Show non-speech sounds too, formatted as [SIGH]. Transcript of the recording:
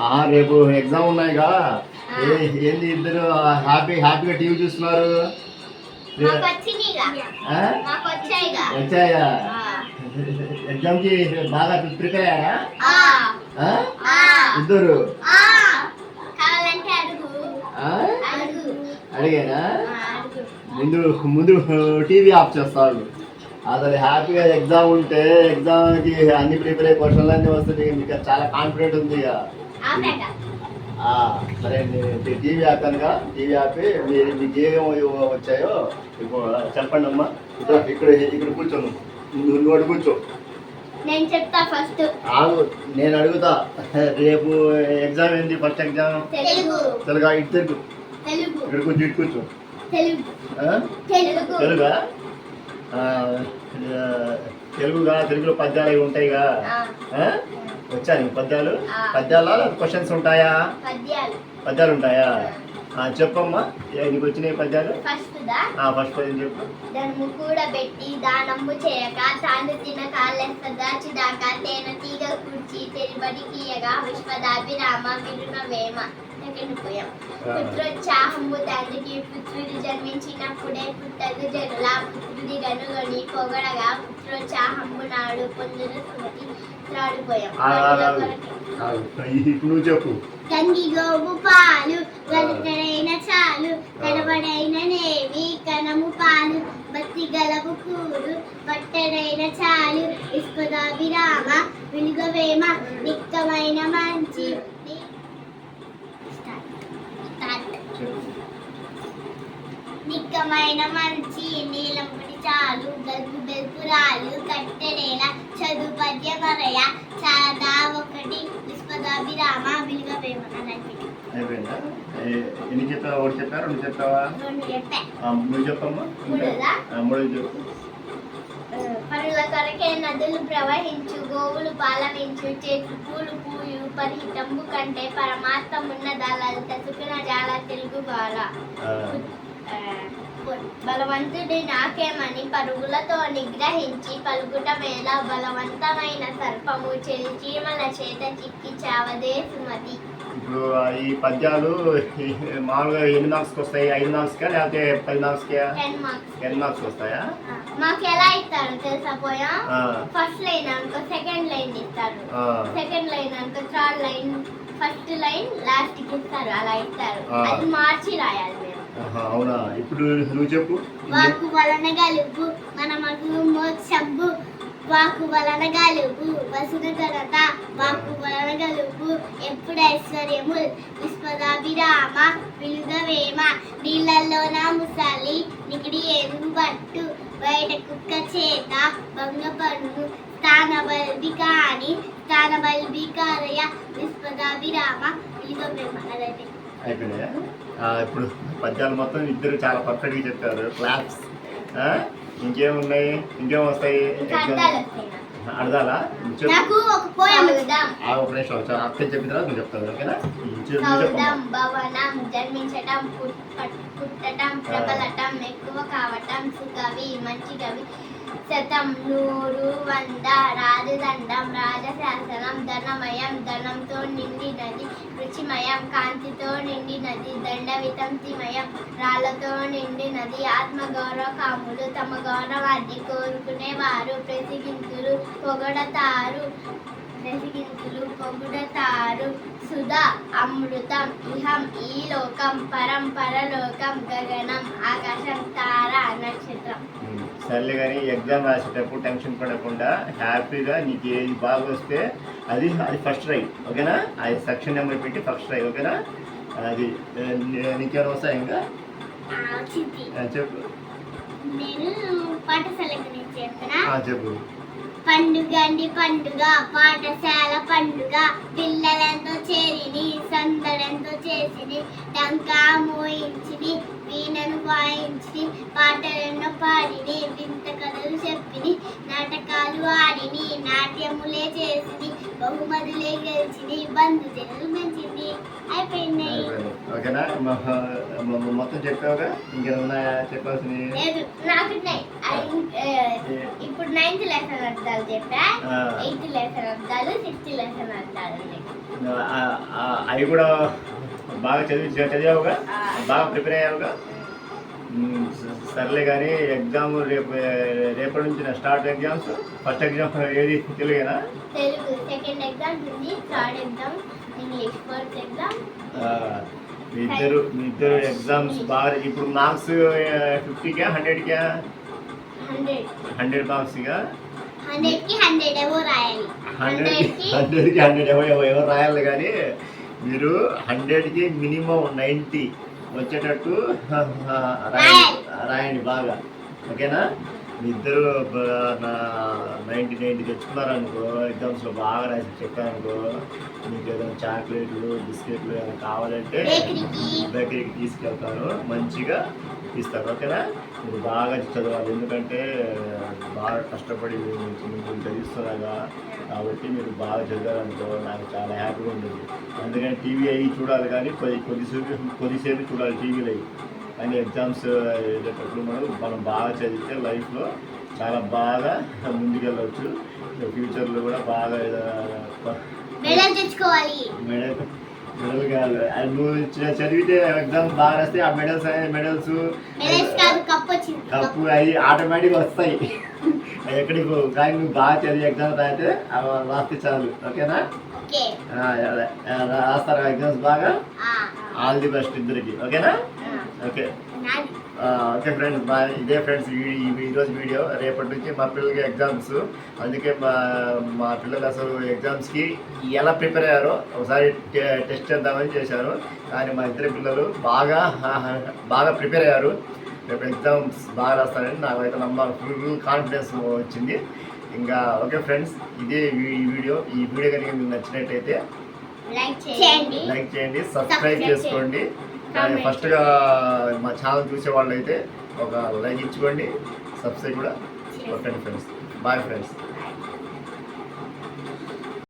ఆ, రేపు ఎగ్జామ్ ఉన్నాయిగా ఏ- ఏంది ఇద్దరు హ్యాపీ హ్యాపీగా టీవీ చూస్తున్నారు? వచ్చాయా? ఎగ్జామ్కి బాగా ప్రిపేర్ అయ్యారా? ఇద్దరు ఆ. కావాలంటే అడుగు ఆ? అడుగు అడిగానా? ముందు ముందు టీవీ ఆఫ్ చేస్తారు అసలు హ్యాపీగా ఎగ్జామ్ ఉంటే ఎగ్జామ్కి అన్ని ప్రిపేర్ అయ్యే క్వశ్చన్లు అన్నీ వస్తాయి మీకు చాలా కాన్ఫిడెంట్ ఉంది ఇక. సరే నేను టీవీ ఆపానుగా టీవీ ఆపి మీరు మీకు ఏమేమి వచ్చాయో ఇప్పుడు చెప్పండి అమ్మా. ఇక్కడ ఇక్కడ ఇక్కడ కూర్చోను నువ్వు నువ్వు కూర్చో. నేను చెప్తా ఫస్ట్. ఆగు. నేను అడుగుతా. రేపు ఎగ్జామ్ ఏంది ఫస్ట్ ఎగ్జామ్? తెలుగు. తెలుగా ఇటు తెలుగు ఇక్కడ ఇటు కూర్చో తెలుగు. తెలుగుగా తెలుగులో పద్యాలు అవి ఉంటాయిగా? వచ్చా నీకు పద్యాలు. పద్యాలా? క్వశ్చన్స్ ఉంటాయా? పద్యాలు. ఉంటాయా? చెప్పమ్మా. నీకు వచ్చినాయి పద్యాలు? ఫస్ట్ పద్యం చెప్పు. ధనము కూడబెట్టి దానము చేయక తాను తిన కాళ్ళెస్త దాచిదాకా తేన తీగ కూర్చి తెరిబడి కీయగా విశ్వదాభిరామ విరుణ వేమ సెకండ్ పోయాం ఆ. పుత్రోత్సాహము తండ్రికి పుత్రుడు జన్మించినప్పుడే పుట్టదు జనుల. పుత్రుడి గనుగొని పొగడగా పుత్రోత్సాహము నాడు పొందున సుమతి త్రాడిపోయాం. నువ్వు చెప్పు. గంగి పాలు గలుకడైన చాలు కనబడైన నేవి కనము పాలు బత్తి గలవు కూడు పట్టడైన చాలు ఇస్పదాభిరామ విలుగవేమ నిక్కమైన మంచి ని- స్టార్ట్. స్టార్ట్. చెప్పు నిక్కమైన మంచి నీలంపుడి చాలు గల్పు బెల్పురాలు కట్టెడేల చదువు పద్య మరయ చాదా ఒకటి విశ్వదాభిరామ అయిపోయింది. అయిపోయిందా? ఏ- ఎన్ని చెప్పావా? ఒకటి చెప్పారు రెండు చెప్పావా? ఆ, నువ్వు చెప్పమ్మా. మూడు చెప్పు. పరుల కొరకే నదులు ప్రవహించు గోవులు పాలనించు చెట్లు పూలు పూయు పరిహితంబు కంటే పరమాత్మమున్నదా లలిత సుఖన జాల తెలుగు బాల. బలవంతుడి నాకేమని పరుగులతో నిగ్రహించి పలుకుట మేళ బలవంతమైన సర్పము చెల్చీమల చేత చిక్కి చావదే సుమతి. ఇప్పుడు ఈ పద్యాలు మామూలుగా ఎన్ని మార్క్స్కి వస్తాయి? ఐదు మార్క్స్కా? లేకపోతే పది మార్క్స్కా? Ten marks. మార్క్స్ వస్తాయా? మాకు ఎలా ఇస్తారు తెలుసా పోయా? ఫస్ట్ లైన్ అనుకో సెకండ్ లైన్ ఇస్తారు. సెకండ్ లైన్ అనుకో థర్డ్ లైన్ ఫస్ట్ లైన్ లాస్ట్కి ఇస్తారు. అలా ఇస్తారు. అది మార్చి రాయాలి అవునా? ఇప్పుడు నువ్వు చెప్పు. వాకు వలన గలుపు మన మగులు మోక్షంబు. వాకు వలన గలుపు వసున ఘనత వాకు వలన గలుపు ఎప్పుడు ఐశ్వర్యము విశ్వదాభిరామ విలుగవేమ నీళ్ళల్లోన ముసలి నిగిడి ఏనుగు పట్టు బయట కుక్క చేత భంగపడు స్థాన బల్బి కాని స్థాన బల్బి కారయ విశ్వదాభిరామ విలుగవేమ అదైతే అయిపోయినాయా? ఇప్పుడు పద్యాలు మొత్తం ఇద్దరు చాలా పర్ఫెక్ట్గా చెప్పారు. క్లాప్స్ ఇంకేమున్నాయి? ఇంకేం వస్తాయి? నాకు. ఒక నిమిషం అక్క చెప్పిన తర్వాత నువ్వు చెప్తావు ఓకేనా? భవనం జన్మించటం పుట్టటం ప్రబలటం ఎక్కువ కావటం సుకవి మంచి కవి శతం నూరు వంద రాజదండం రాజశాసనం ధనమయం ధనంతో నిండినది రుచిమయం కాంతితో నిండినది దండవితంతిమయం రాళ్ళతో నిండినది ఆత్మగౌరవ కాములు తమ గౌరవాన్ని కోరుకునేవారు ప్రసిగింతులు పొగడతారు ప్రసిగింతులు పొగుడతారు. సుధా అమృతం ఇహం ఈ లోకం పరం పరలోకం గగనం ఆకాశం తార నక్షత్రం. సర్లే కానీ ఎగ్జామ్ రాసేటప్పుడు టెన్షన్ పడకుండా హ్యాపీగా నీకు ఏది బాగా వస్తే అది అది ఫస్ట్ రై ఓకేనా? అది సెక్షన్ నెంబర్ పెట్టి ఫస్ట్ రై ఓకేనా? అది నీకేమైనా వస్తాయి ఇంకా చెప్పు. చెప్పు. పండుగండి పండుగ. పాఠశాల పండుగ. పిల్లలెంతో చేరిని సందడంతో చేసిని డంకా మోయించిని వీణను వాయించిని పాటలెన్నో పాడిని వింత కథలు చెప్పిని నాటకాలు ఆడిని నాట్యములే చేసిని బహుమతులే గెలిచిని బంధు జనులు పెంచింది అయిపోయింది. అయిపోయింది. ఓకేనా? మొత్తం చెప్పావుగా? ఇంకేమన్నా చెప్పాల్సినవి? నాకు ఇప్పుడు నైన్త్ లెసన్ అర్థాలు చెప్పా. ఎయిత్ లెసన్ అర్థాలు సిక్స్త్ లెసన్ అర్థాలు అవి కూడా బాగా చదివి చదివావుగా. బాగా ప్రిపేర్ అయ్యావుగా? సర్లే కానీ ఎగ్జామ్ రేపు రేపటి నుంచి స్టార్ట్ ఎగ్జామ్స్ ఫస్ట్ ఎగ్జామ్ ఏది? తెలుగేనా? Telugu. Second exam Hindi third exam English fourth exam మీ ఇద్దరు మీ ఇద్దరు ఎగ్జామ్స్ బాగా ఇప్పుడు మార్క్స్ ఫిఫ్టీకా హండ్రెడ్కా హండ్రెడ్. హండ్రెడ్ మార్క్స్గా హండ్రెడ్ ఏవో రాయాలి. హండ్రెడ్కి హండ్రెడ్ ఎవరు ఎవరు ఎవరు రాయాలి కానీ మీరు హండ్రెడ్కి మినిమం నైంటీ వచ్చేటట్టు రాయండి. రాయండి బాగా. ఓకేనా? మీ ఇద్దరు నైంటీ నైంటీ తెచ్చుకున్నారనుకో ఎగ్జామ్స్లో బాగా రాసి చెప్పారనుకో మీకు ఏదైనా చాక్లెట్లు బిస్కెట్లు ఏమైనా కావాలంటే బేకరీకి. తీసుకెళ్తాను మంచిగా ఇస్తారు. ఓకేనా? మీరు బాగా చదవాలి. ఎందుకంటే బాగా కష్టపడి మీకు చదివిస్తున్నాగా కాబట్టి మీరు బాగా చదివారనుకో నాకు చాలా హ్యాపీగా ఉంటుంది. అందుకని టీవీ అవి చూడాలి కానీ కొద్ది కొద్దిసేపు కొద్దిసేపు చూడాలి టీవీలో అవి. కానీ ఎగ్జామ్స్ వెళ్ళేటప్పుడు మనం మనం బాగా చదివితే లైఫ్లో చాలా బాగా ముందుకెళ్ళవచ్చు ఫ్యూచర్లో కూడా బాగా మెడల్ తెచ్చుకోవాలి. మెడల్ మెడల్ కాదు. అది నువ్వు చదివితే ఎగ్జామ్స్ బాగా రాస్తే ఆ మెడల్స్ మెడల్స్ కప్పు అవి ఆటోమేటిక్గా వస్తాయి. [LAUGHS] ఎక్కడికి కానీ నువ్వు బాగా చదివి ఎగ్జామ్స్ రాస్తే అవి రాస్తే చాలు. ఓకేనా? రాస్తారా ఎగ్జామ్స్ బాగా? ఆల్ ది బెస్ట్ ఇద్దరికి. ఓకేనా. ఓకే. ఓకే ఫ్రెండ్స్ బాయ్ ఇదే ఫ్రెండ్స్ ఈరోజు వీడియో. రేపటి నుంచి మా పిల్లలకి ఎగ్జామ్స్ అందుకే మా మా పిల్లలు అసలు ఎగ్జామ్స్కి ఎలా ప్రిపేర్ అయ్యారో ఒకసారి టె- టెస్ట్ చేద్దామని చేశారు. కానీ మా ఇద్దరు పిల్లలు బాగా బాగా ప్రిపేర్ అయ్యారు. రేపు ఎగ్జామ్స్ బాగా రాస్తారని నాకైతే నమ్మ ఫుల్ కాన్ఫిడెన్స్ వచ్చింది. ఇంకా ఓకే ఫ్రెండ్స్ ఇదే ఈ వీడియో. ఈ వీడియో కనుక మీకు నచ్చినట్టయితే లైక్ చేయండి. సబ్స్క్రైబ్ చేసుకోండి. ఫస్ట్గా మా ఛానల్ చూసే వాళ్ళు అయితే ఒక లైక్ ఇచ్చుకోండి సబ్స్క్రైబ్ కూడా. కొట్టండి ఫ్రెండ్స్ బాయ్ ఫ్రెండ్స్